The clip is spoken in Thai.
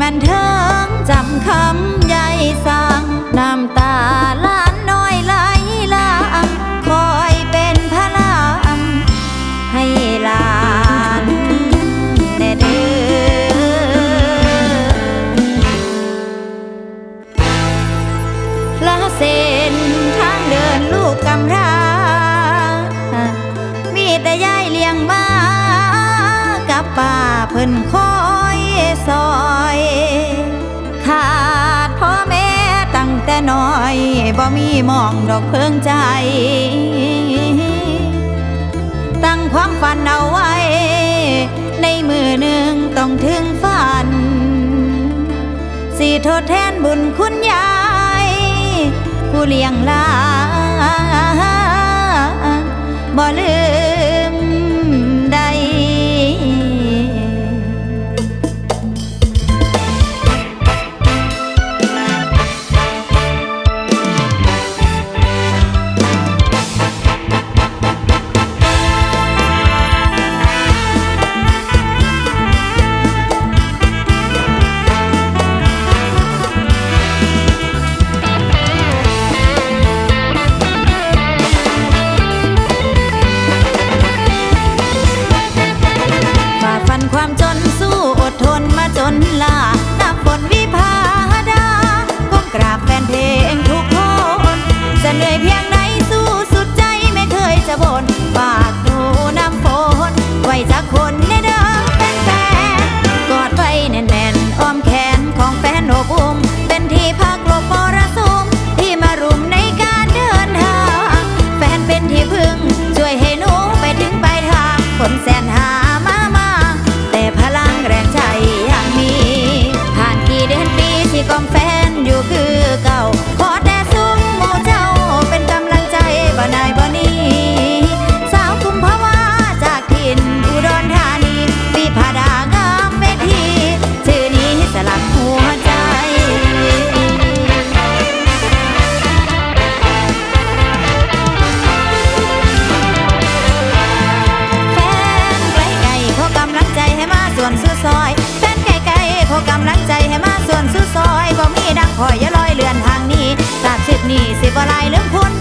มันเทิงจำคำยายสั่งน้ำตาล้านน้อยไหลลางคอยเป็นพลังให้ลานแน่เด้อละเส้นทางเดินลูกกำพร้ามีแต่ยายเลี้ยงมากับป่าเพิ่นคอ ซอย ขาดพ่อแม่ตั้งแต่น้อยบ่มีมองดอกเพิ่งใจ ตั้งความฝันเอาไว้ ในมือหนึ่งต้องถึงฝันสิทดแทนบุญคุณยาย ผู้เลี้ยงลานบ่ลื เหนื่อยเพียงไหนสู้สุดใจไม่เคยจะบ่นฝากดูน้ำฝนไว้จากคนในเดิมเป็นแฟนกอดไว้แน่นๆอ้อมแขนของแฟนโอบุ้มเป็นที่พักหลบมรสุมที่มารุมในการเดินทางแฟนเป็นที่พึ่งช่วยให้หนูไปถึงปลายทางคนแสนหามามาแต่พลังแรงใจยังมี ผ่านกี่เดือนปีที่กองแฟนอยู่คือ ขอกำลังใจให้มาส่วนสุดซอยบ่มีดังคอยอย่าลอยเลือนทางนี้ตาบสิบนี่สิบ่ลายลืมคุณ